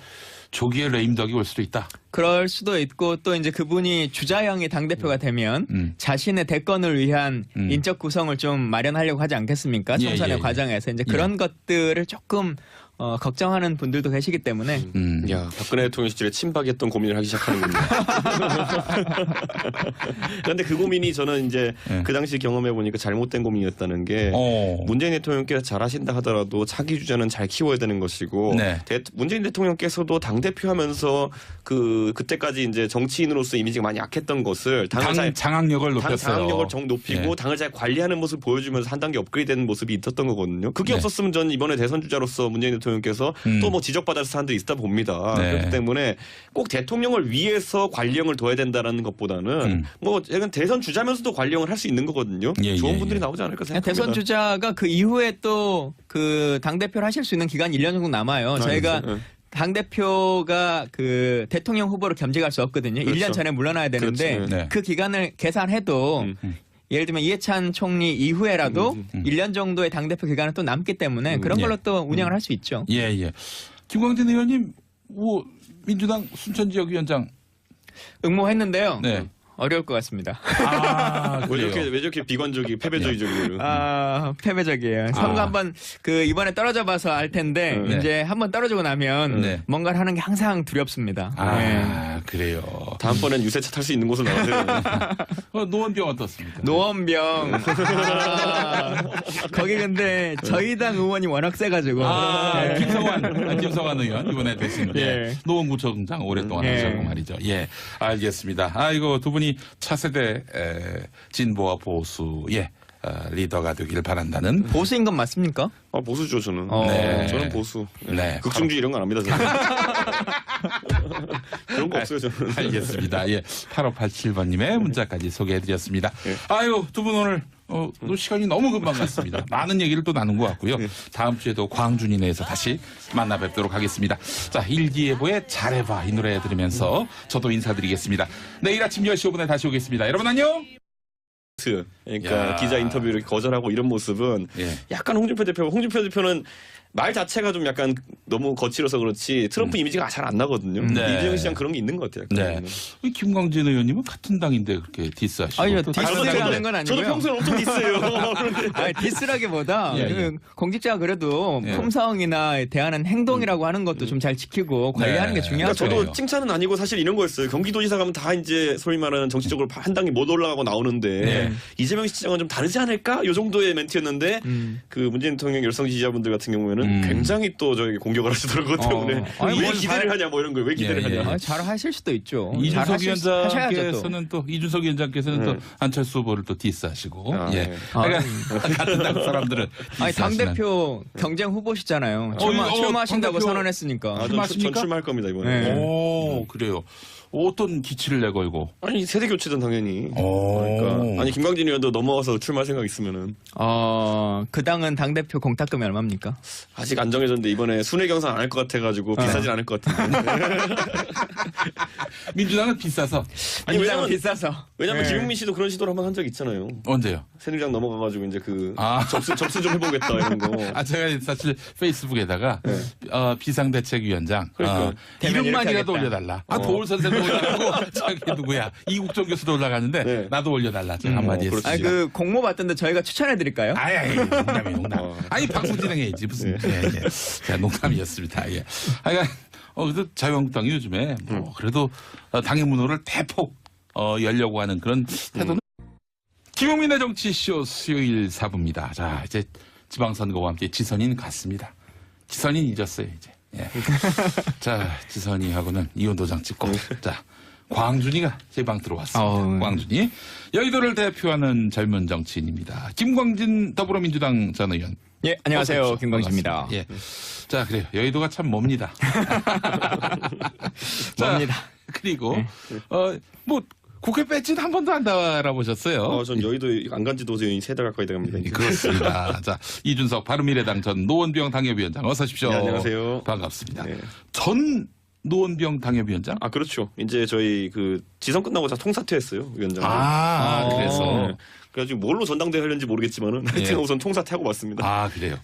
S1: 조기에 레임덕이 올 수도 있다.
S2: 그럴 수도 있고 또 이제 그분이 주자형이 당 대표가 되면
S1: 음.
S2: 자신의 대권을 위한
S1: 음.
S2: 인적 구성을 좀 마련하려고 하지 않겠습니까?
S1: 예,
S2: 총선의
S1: 예, 예.
S2: 과정에서 이제 그런 것들을 조금 어, 걱정하는 분들도 계시기 때문에
S1: 음.
S3: 야, 박근혜 대통령 시절에 친박이었던 고민을 하기 시작하는군요. [LAUGHS] 그런데 그 고민이 저는 이제
S1: 예.
S3: 그 당시 경험해 보니까 잘못된 고민이었다는 게
S1: 어.
S3: 문재인 대통령께서 잘하신다 하더라도 차기 주자는 잘 키워야 되는 것이고
S1: 네.
S3: 대- 문재인 대통령께서도 당 대표하면서 그 그때까지 이제 정치인으로서 이미지가 많이 약했던 것을 당을
S1: 당
S3: 잘
S1: 장악력을
S3: 당
S1: 높였어요.
S3: 장악력을 정 높이고
S1: 예.
S3: 당을 잘 관리하는 모습 보여주면서 한 단계 업그레이드되는 모습이 있었던 거거든요. 그게
S1: 네.
S3: 없었으면 전 이번에 대선 주자로서 문재인 대통령께서
S1: 음.
S3: 또뭐 지적받을 사안들이 있다 봅니다.
S1: 네.
S3: 그렇기 때문에 꼭 대통령을 위해서 관리형을 둬야 된다라는 것보다는
S1: 음.
S3: 뭐 약간 대선 주자면서도 관리형을 할 수 있는 거거든요.
S1: 예,
S3: 좋은
S1: 예,
S3: 분들이
S1: 예.
S3: 나오지 않을까 생각합니다.
S2: 대선 주자가 그 이후에 또 그 당 대표를 하실 수 있는 기간이 1년 정도 남아요. 저희가
S3: 그렇죠.
S2: 당 대표가 그 대통령 후보로 겸직할 수 없거든요.
S3: 그렇죠.
S2: 1년 전에 물러나야 되는데
S3: 그렇지.
S1: 네.
S2: 그 기간을 계산해도
S3: 음.
S2: 예를 들면 이해찬 총리 이후에라도
S3: 음,
S1: 음.
S2: 1년 정도의 당 대표 기간은 또 남기 때문에
S3: 음,
S2: 그런
S1: 예.
S2: 걸로 또 운영을 할 수 있죠.
S1: 예, 예. 김광진 의원님, 뭐 민주당 순천 지역 위원장
S2: 응모했는데요.
S1: 네.
S2: 어려울 것 같습니다.
S1: 아, [LAUGHS]
S3: 왜
S1: 그래요.
S3: 저렇게 왜 저렇게 비관적이 패배주의적이에요?
S2: 아 패배적이에요. 선거
S1: 아.
S2: 한번 그 이번에 떨어져 봐서 알 텐데
S3: 네.
S2: 이제 한번 떨어지고 나면
S1: 네.
S2: 뭔가를 하는 게 항상 두렵습니다.
S1: 아,
S2: 네.
S1: 그래요.
S3: 다음번엔 유세차 탈 수 있는 곳으로 나가세요. [LAUGHS]
S1: 어, 노원병 어떻습니까?
S2: 노원병. 아, [LAUGHS] 거기 근데 저희 당 의원이 워낙 세가지고.
S1: 아,
S2: 네.
S1: 김성환, 아, 김성환 의원 이번에 되신 예.
S2: 예.
S1: 노원구청장 오랫동안
S2: 예.
S1: 하셨고 말이죠. 예, 알겠습니다. 아이고 두 분이 차세대 에, 진보와 보수의 어, 리더가 되길 바란다는.
S2: 보수인 건 맞습니까?
S3: 아 보수죠 저는.
S2: 어.
S1: 네.
S3: 저는 보수.
S1: 네.
S3: 극중주의 이런 거안 합니다 저는. [LAUGHS] 그런 거 없어요 저는.
S1: 알겠습니다. 예, 8587번님의 문자까지 소개해드렸습니다.
S3: 예.
S1: 아유 두 분 오늘 어, 또 시간이 너무 금방 갔습니다. [LAUGHS] 많은 얘기를 또 나눈 것 같고요. 다음 주에도 광준이네에서 다시 만나 뵙도록 하겠습니다. 자, 일기예보의 잘해봐 이 노래 들으면서 저도 인사드리겠습니다. 내일 아침 10시 5분에 다시 오겠습니다. 여러분 안녕!
S3: 그러니까
S1: 야.
S3: 기자 인터뷰를 거절하고 이런 모습은
S1: 예.
S3: 약간 홍준표 대표, 홍준표 대표는 말 자체가 좀 약간 너무 거칠어서 그렇지 트럼프 이미지가 잘 안 나거든요.
S1: 네.
S3: 이재명 시장 그런 게 있는 것 같아요.
S1: 네. 이 김광진 의원님은 같은 당인데 그렇게 디스하시고.
S2: 아니요,
S1: 또
S2: 디스
S1: 다른
S2: 저도- 하는 건 아니고요.
S3: 저도 평소에 엄청 디스해요. [LAUGHS] 그런데
S2: 아, 디스라기보다
S1: 예, 예.
S2: 그 공직자가 그래도
S1: 예.
S2: 품성이나 대하는 행동이라고 하는 것도 좀 잘 지키고 관리하는
S1: 네.
S2: 게
S3: 그러니까
S2: 중요하죠.
S1: 그래요.
S3: 저도 칭찬은 아니고 사실 이런 거였어요. 경기도지사 가면 다 이제 소위 말하는 정치적으로 한 당이 못 올라가고 나오는데
S1: 네.
S3: 이재명 시장은 좀 다르지 않을까? 요 정도의 멘트였는데
S2: 음.
S3: 그 문재인 대통령 열성 지지자분들 같은 경우에는
S1: 음.
S3: 굉장히 또 저에게 공격을 하시더라고요.
S2: 어.
S3: 때문에
S2: 아니, 왜뭘
S3: 기대를
S2: 잘-
S3: 하냐 뭐 이런 거왜 기대를
S1: 예, 예.
S3: 하냐.
S2: 아, 잘 하실 수도 있죠. 잘
S1: 이준석
S2: 하셔야죠 또.
S1: 위원장께서는 또 이준석 위원장께서는 또 안철수 후보를 또 디스하시고
S3: 아,
S1: 예.
S3: 네.
S1: 그러니까 [LAUGHS] 같은 당 사람들은
S2: 아니 당. 대표 경쟁 후보시잖아요. 출마,
S1: 어,
S2: 출마하신다고
S1: 당대표-
S2: 선언했으니까.
S3: 아, 전? 전 출마할 겁니다 이번에.
S2: 네.
S1: 오 그래요. 어떤 기치를 내걸고.
S3: 아니 세대 교체든 당연히.
S1: 오.
S3: 그러니까 아니 김광진 의원도 넘어가서 출마할 생각 있으면은
S2: 어, 그 당은 당 대표 공탁금이 얼마입니까?
S3: 아직 안 정해졌는데 이번에 순회 경선 안 할 것 같아가지고 비싸진 않을 것 같은데. [LAUGHS]
S1: 민주당은 비싸서
S3: 아니,
S2: 민주당은
S3: 왜냐면-
S2: 비싸서.
S3: 왜냐면
S2: 네.
S3: 김용민 씨도 그런 시도를 한번 한 적 있잖아요.
S1: 언제요?
S3: 새누리당 넘어가가지고 이제 그
S1: 아.
S3: 접수 접수 좀 해보겠다 이런 거. [LAUGHS]
S1: 아 제가 사실 페이스북에다가
S3: 네.
S1: 어, 비상대책위원장
S3: 그러니까.
S1: 어,
S2: 대면
S1: 이름만이라도
S2: 이렇게
S1: 올려달라. 아
S3: 어.
S1: 도울 선생도 올라가고 저기 [LAUGHS] 누구야 이국정 교수도 올라가는데
S3: 네.
S1: 나도 올려달라. 제가 한마디
S3: 어,
S1: 했습니다.
S2: 아니 그 공모 받던데 저희가 추천해 드릴까요?
S1: 아이, 아이, 농담이 농담.
S3: 어.
S1: 아니 방송 진행해야지 무슨. 예, 예. 자 농담이었습니다. 예. 하여간 어 그래도 자유한국당이 요즘에 뭐 그래도 어, 당의 문호를 대폭 어, 열려고 하는 그런 태도는. 김용민의 정치쇼 수요일 4부입니다. 자 이제 지방선거와 함께 지선인 갔습니다. 지선인 잊었어요 이제. 예. [LAUGHS] 자 지선이하고는 이혼 도장 찍고 자. 광준이가 제 방 들어왔습니다.
S2: 어우.
S1: 광준이 여의도를 대표하는 젊은 정치인입니다. 김광진 더불어민주당 전 의원.
S2: 예, 안녕하세요.
S1: 오십시오. 반갑습니다. 예. 자, 그래요. 여의도가 참 멉니다. [LAUGHS] 자,
S2: 뭡니다.
S1: 그리고 어, 뭐 국회 배지도 한 번도 안 달아보셨어요.
S3: 어, 전 여의도 안 간 지도 이제 세달 가까이 돼갑니다.
S1: 예. 그렇습니다. [LAUGHS] 자, 이준석 바른미래당 전 노원병 당협위원장 어서 오십시오.
S3: 네, 안녕하세요.
S1: 반갑습니다.
S3: 네.
S1: 전 노원병 당협위원장?
S3: 아 그렇죠. 이제 저희 그 지선 끝나고 다 통사퇴했어요 위원장.
S1: 아,
S2: 아.
S1: 그래서
S3: 네. 그래가지고 뭘로 전당대회 하려는지 모르겠지만은 하여튼
S1: 예.
S3: 우선 통사퇴하고 왔습니다.
S1: 아 그래요.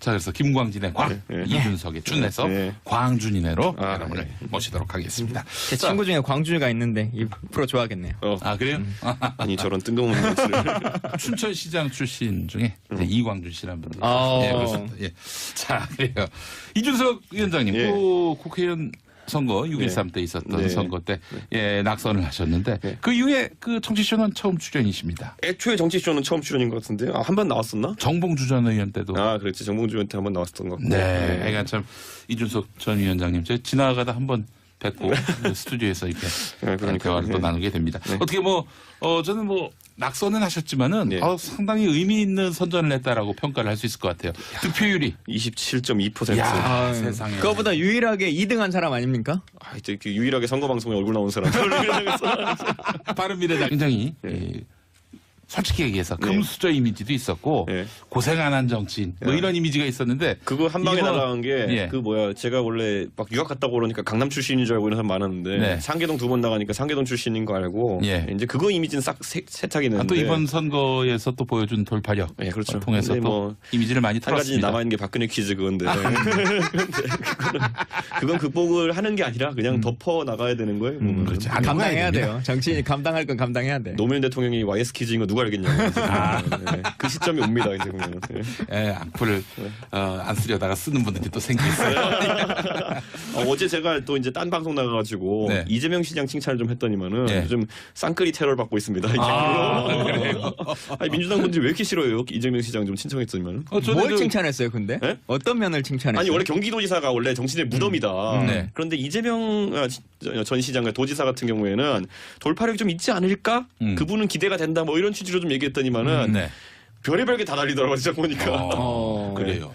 S1: 자 그래서 김광진의 광,
S3: 네, 네.
S1: 이준석의 준에서
S3: 네.
S1: 광준이네로
S3: 아,
S1: 여러분을
S3: 네.
S1: 모시도록 하겠습니다.
S2: 제 친구 중에 광준이가 있는데 이 프로 좋아하겠네요.
S3: 어,
S1: 아 그래요? [LAUGHS]
S3: 아니 저런 뜬금없는 것을. [LAUGHS]
S1: 춘천시장 출신 중에 이제 이광준 씨라는 분들.
S2: 아.
S1: 예, 그렇습니다. 예. 자, 그래요. 이준석 위원장님,
S3: 예.
S1: 그 국회의원 선거 6.13 때 있었던
S3: 네.
S1: 선거 때 예, 낙선을 하셨는데
S3: 네.
S1: 그 이후에 그 정치쇼는 처음 출연이십니다.
S3: 애초에 정치쇼는 처음 출연인 것 같은데 아, 한 번 나왔었나?
S1: 정봉주 전 의원 때도
S3: 아 그렇지 정봉주한테 한번 나왔었던 것 같고.
S1: 네. 그러니까 참 이준석 전 위원장님 제가 지나가다 한번 뵙고 그 [LAUGHS] 스튜디오에서 이렇게
S3: 네, 그러니까요.
S1: 대화를 또
S3: 네.
S1: 나누게 됩니다.
S3: 네.
S1: 어떻게 뭐 어, 저는 뭐 낙선은 하셨지만은
S3: 네.
S1: 어, 상당히 의미 있는 선전을 했다라고 평가를 할 수 있을 것 같아요. 득표율이
S3: 27.2%.
S1: 야.
S3: 아,
S1: 아, 세상에.
S2: 그거보다 유일하게 2등한 사람 아닙니까?
S3: 이제 이렇게 유일하게 선거 방송에 얼굴 나온 사람. [LAUGHS]
S1: 바른 미래당 굉장히
S3: 네.
S1: 예, 솔직히 얘기해서
S3: 네.
S1: 금수저 이미지도 있었고
S3: 예.
S1: 고생 안 한 정치인 뭐
S3: 예.
S1: 이런 이미지가 있었는데
S3: 그거 한 방에
S1: 이거-
S3: 날아간 게그
S1: 예.
S3: 뭐야 제가 원래 막 유학 갔다고 그러니까 강남 출신인 줄 알고 이런 사람 많았는데
S1: 네.
S3: 상계동 두 번 나가니까 상계동 출신인 거 알고
S1: 예.
S3: 이제 그거 이미지는 싹 세, 세탁이
S1: 아,
S3: 되는데
S1: 또 이번 선거에서 또 보여준 돌파력
S3: 예, 그렇죠.
S1: 어, 통해서
S3: 근데
S1: 또
S3: 뭐
S1: 이미지를 많이
S3: 한 가지
S1: 털었습니다.
S3: 남아 있는 게 박근혜 퀴즈 그건데 [LAUGHS] 그런데 그거는 그건 극복을 하는 게 아니라 그냥 덮어 나가야 되는 거예요. 보면은.
S1: 그렇지. 안
S2: 감당해야
S1: 됩니다.
S2: 돼요. 정치인이 감당할 건 감당해야 돼.
S3: 노무현 대통령이 YS 퀴즈인 거 누가 알겠냐고. 이제 보면은. 예. 그 시점이 옵니다. 이제 보면. 예.
S1: 예, 악플을 어, 안 쓰려다가 쓰는 분들이 또 생기겠어요.
S3: 어, 제 제가 또 이제 딴 방송 나가가지고
S1: 네.
S3: 이재명 시장 칭찬을 좀 했더니만은
S1: 네.
S3: 요즘 쌍끌이 테러를 받고 있습니다. 이게.
S1: 아, 그래요?
S3: 아니, 민주당 분들이 왜 이렇게 싫어해요? 이재명 시장 좀 칭찬했더니만은.
S1: 어, 저는
S2: 뭘
S1: 그-
S2: 칭찬했어요, 근데?
S3: 예?
S2: 어떤 면을 칭찬했어요?
S3: 아니 원래 경기도지사가 원래 정치인의 무덤이다.
S1: 음, 네.
S3: 그런데 이재명 아, 지- 전 시장과 도지사 같은 경우에는 돌파력이 좀 있지 않을까?
S1: 음.
S3: 그분은 기대가 된다. 뭐 이런 취지 로 좀 얘기했더니만은
S1: 네.
S3: 별의별 게 다 달리더라고요. 진짜 보니까.
S1: 어, [LAUGHS]
S2: 어.
S1: 그래요.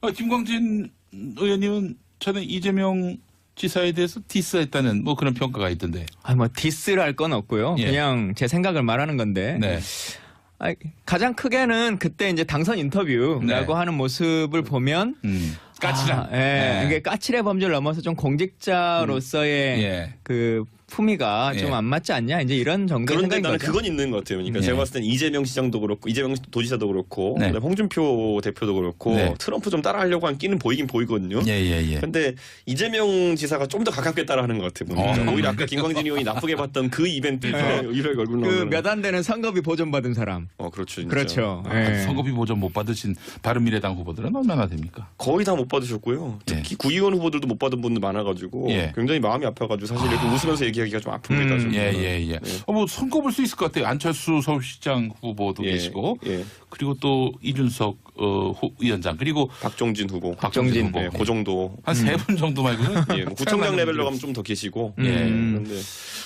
S1: 어, 김광진 의원님은 저는 이재명 지사에 대해서 디스했다는 뭐 그런 평가가 있던데.
S2: 아니, 뭐 디스를 할 건 없고요.
S1: 예.
S2: 그냥 제 생각을 말하는 건데.
S1: 네.
S2: 아니, 가장 크게는 그때 이제 당선 인터뷰라고
S1: 네.
S2: 하는 모습을 보면
S1: 음. 까칠한.
S2: 아, 예. 이게 까칠의 범죄를 넘어서 좀 공직자로서의
S1: 예.
S2: 그 품위가
S1: 예.
S2: 좀안 맞지 않냐 이제 이런 정도의
S3: 그런데
S2: 생각인
S3: 나는
S2: 거죠.
S3: 그건 있는 것 같아요. 그러니까
S1: 네.
S3: 제가 봤을 땐 이재명 시장도 그렇고 이재명 도지사도 그렇고
S1: 네.
S3: 그다음에 홍준표 대표도 그렇고
S1: 네.
S3: 트럼프 좀 따라하려고 한 끼는 보이긴 보이거든요.
S1: 예, 예, 예.
S3: 근데 이재명 지사가 좀 더 가깝게 따라하는 것 같아요. 보니까.
S1: 어.
S3: 오히려 아까 김광진 의원이 나쁘게 봤던 그 이벤트에서 유일하게 얼굴 나오는
S2: 그몇 안 되는 선거비 보존받은 사람.
S3: 어 그렇죠. 진짜.
S2: 그렇죠.
S1: 아,
S2: 예.
S1: 선거비 보전 못 받으신 바른미래당 후보들은 얼마나 됩니까?
S3: 거의 다 못 받으셨고요. 특히 구의원 후보들도 못 받은 분들 많아가지고
S1: 예.
S3: 굉장히 마음이 아파가지고 사실 이렇게 웃으면서 얘기 하기가 좀 아픕니다.
S2: 음,
S3: 좀.
S1: 예, 예, 예. 어, 뭐 손꼽을 수 있을 것 같아요. 안철수 서울시장 후보도
S3: 예,
S1: 계시고,
S3: 예.
S1: 그리고 또 이준석 어, 후, 위원장, 그리고
S3: 박종진 후보.
S2: 박종진
S1: 후보.
S3: 예, 그 정도.
S1: 한 세분 정도 말고는
S3: 예, 뭐 구청장 레벨로 가면 좀 더 계시고.
S1: 예.
S2: 음.
S3: 그런데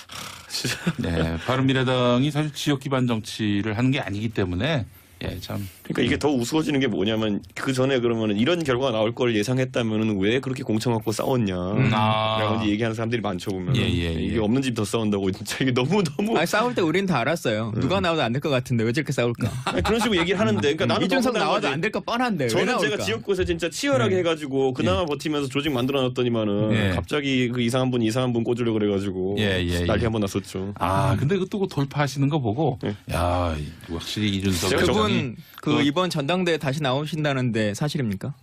S3: 하, 진짜
S1: 네, 바른미래당이 사실 지역 기반 정치를 하는 게 아니기 때문에 예, 참
S3: 그러니까 이게 더 우스워지는 게 뭐냐면 그 전에 그러면은 이런 결과가 나올 걸 예상했다면은 왜 그렇게 공청하고 싸웠냐.
S1: 아.
S3: 라고 이제 얘기하는 사람들이 많죠 보면.
S1: 예, 예, 예.
S3: 이게 없는 집 더 싸운다고 진짜 이게 너무 너무
S2: 아니, 싸울 때 우린 다 알았어요.
S3: 음.
S2: 누가 나와도 안 될 것 같은데 왜 저렇게 싸울까?
S3: 아니, 그런 식으로 얘기를 하는데 그러니까 나는
S2: 이준석
S3: 너무
S2: 나와도. 안될거 뻔한데 왜
S3: 저는
S2: 나올까?
S3: 제가 지역구에서 진짜 치열하게 해가지고 그나마 버티면서 조직 만들어놨더니만은
S1: 예.
S3: 갑자기 그 이상한 분 이상한 분 꽂으려 고 그래가지고
S1: 예, 예,
S3: 난리
S1: 예.
S3: 한번 났었죠.
S1: 아, 근데 그것도 그 돌파하시는 거 보고
S3: 예.
S1: 야, 확실히 이준석
S3: 제가
S2: 그분 그
S3: 어.
S2: 이번 전당대회 다시 나오신다는데 사실입니까?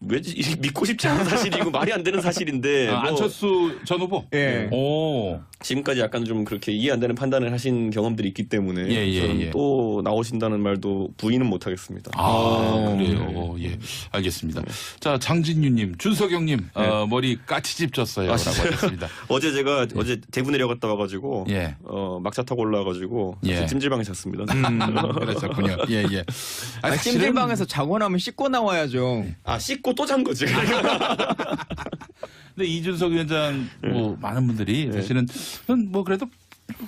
S3: 왜지 이- 믿고 싶지 않은 사실이고 말이 안 되는 사실인데
S1: 아,
S3: 뭐
S1: 안철수 전 후보.
S2: 예.
S1: 오.
S3: 지금까지 약간 좀 그렇게 이해 안 되는 판단을 하신 경험들이 있기 때문에
S1: 예, 예,
S3: 저는
S1: 예.
S3: 또 나오신다는 말도 부인은 못하겠습니다.
S1: 아,
S2: 어.
S1: 그래요. 예. 알겠습니다. 자, 장진유님, 준석영님, 어, 머리 까치집 졌어요.
S3: 아,
S1: 라고
S3: 진짜요?
S1: 하셨습니다. [LAUGHS]
S3: 어제 제가 어제 대구 내려갔다 와가지고
S1: 예.
S3: 어, 막차 타고 올라와가지고
S1: 예.
S3: 찜질방에 잤습니다.
S2: 음.
S1: 그러셨군요. 예, 예. [LAUGHS]
S2: 아,
S1: 사실은
S2: 찜질방에서 자고 나면 씻고 나와야죠.
S3: 아 씻고 또 잔 거지. [LAUGHS]
S1: 근데 이준석 위원장, 뭐,
S3: 예.
S1: 많은 분들이 사실은 뭐, 그래도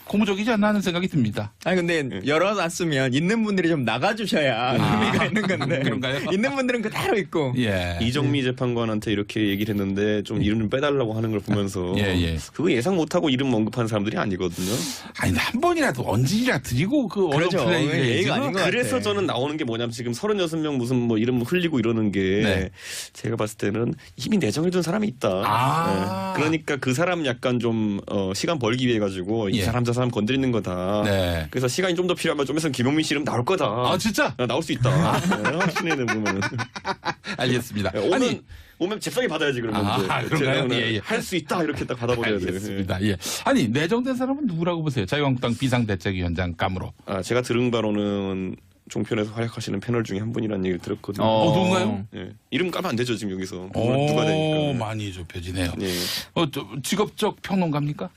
S1: 고무적이지 않나 하는 생각이 듭니다.
S2: 아니 근데
S3: 예.
S2: 열어놨으면 있는 분들이 좀 나가주셔야 의미가 있는 건데
S1: 아. 그런가요?
S2: 있는 분들은 그대로 있고
S1: 예.
S3: 이정미 재판관한테 이렇게 얘기를 했는데 좀 이름 좀 빼달라고 하는 걸 보면서
S1: 예, 예.
S3: 그거 예상 못하고 이름 언급한 사람들이 아니거든요.
S1: 아니, 한 번이라도 언질이라 드리고 그 어려운
S2: 그렇죠.
S1: 플레이가
S2: 예의가. 아닌 것 같아.
S3: 그래서 저는 나오는 게 뭐냐면 지금 36명 무슨 뭐 이름 흘리고 이러는 게
S1: 네.
S3: 제가 봤을 때는 이미 내정해 둔 사람이 있다.
S1: 아.
S3: 네. 그러니까 그 사람 약간 좀 어, 시간 벌기 위해 가지고 이
S1: 예.
S3: 사람 저 사람 건드리는 거다.
S1: 네.
S3: 그래서 시간이 좀 더 필요하면 좀 있으면 김용민 씨 이름 나올 거다.
S1: 아, 진짜?
S3: 아, 나올 수 있다. 네, 확신에는 보면 [LAUGHS]
S1: 알겠습니다.
S3: 오면
S1: 아니,
S3: 오면 잽싸게 받아야지 그러면
S1: 아,
S3: 이제
S1: 그런가요? 예, 예.
S3: 할 수 있다 이렇게 딱 받아버려야 돼요.
S1: 알겠습니다. 예. 아니, 내정된 사람은 누구라고 보세요? 자유한국당 비상대책위원장 감으로.
S3: 아, 제가 들은 바로는 종편에서 활약하시는 패널 중에 한 분이라는 얘기를 들었거든요.
S1: 어, 누군가요?
S3: 예. 이름 까면 안 되죠 지금 여기서 누가,
S1: 오,
S3: 누가 되니까.
S1: 많이 좁혀지네요.
S3: 예.
S1: 어, 저, 직업적 평론가입니까?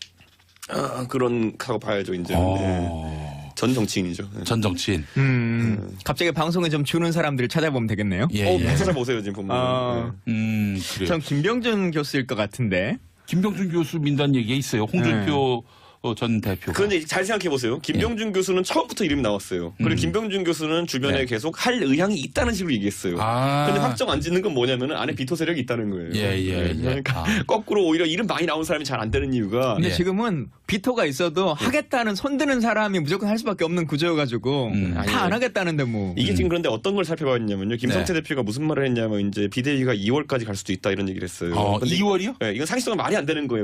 S3: 아, 그런 하고 봐야죠 이제. 예.
S1: 어,
S3: 전 정치인이죠. 예.
S1: 전 정치인.
S2: 음, 갑자기 방송에 좀 주는 사람들을 찾아보면 되겠네요.
S1: 예,
S3: 어,
S1: 예.
S3: 찾아보세요 지금 보면.
S2: 아.
S3: 예.
S1: 음, 그래요.
S2: 전 김병준 교수일 것 같은데.
S1: 김병준 교수 민단 얘기가 있어요. 홍준표 어, 전 대표가.
S3: 그런데 잘 생각해 보세요. 김병준 교수는 처음부터 이름이 나왔어요. 그리고
S1: 음.
S3: 김병준 교수는 주변에
S1: 네.
S3: 계속 할 의향이 있다는 식으로 얘기했어요.
S1: 아.
S3: 근데 확정 안 짓는 건 뭐냐면은 안에 비토 세력이 있다는 거예요.
S1: 예, 예,
S3: 네,
S1: 예.
S3: 그러니까
S1: 아. [LAUGHS]
S3: 거꾸로 오히려 이름 많이 나온 사람이 잘 안 되는 이유가
S2: 근데
S1: 예.
S2: 지금은 비토가 있어도 하겠다는 손드는 사람이 무조건 할 수밖에 없는 구조여가지고
S1: 음.
S2: 다안 하겠다는데 뭐.
S3: 이게
S1: 음.
S3: 지금 그런데 어떤 걸 살펴봤냐면요. 김성태 대표가 무슨 말을 했냐면 이제 비대위가 2월까지 갈 수도 있다 이런 얘기를 했어요.
S1: 어,
S3: 근데
S1: 2월이요?
S3: 예, 이건 상식적으로 말이 안 되는 거예요.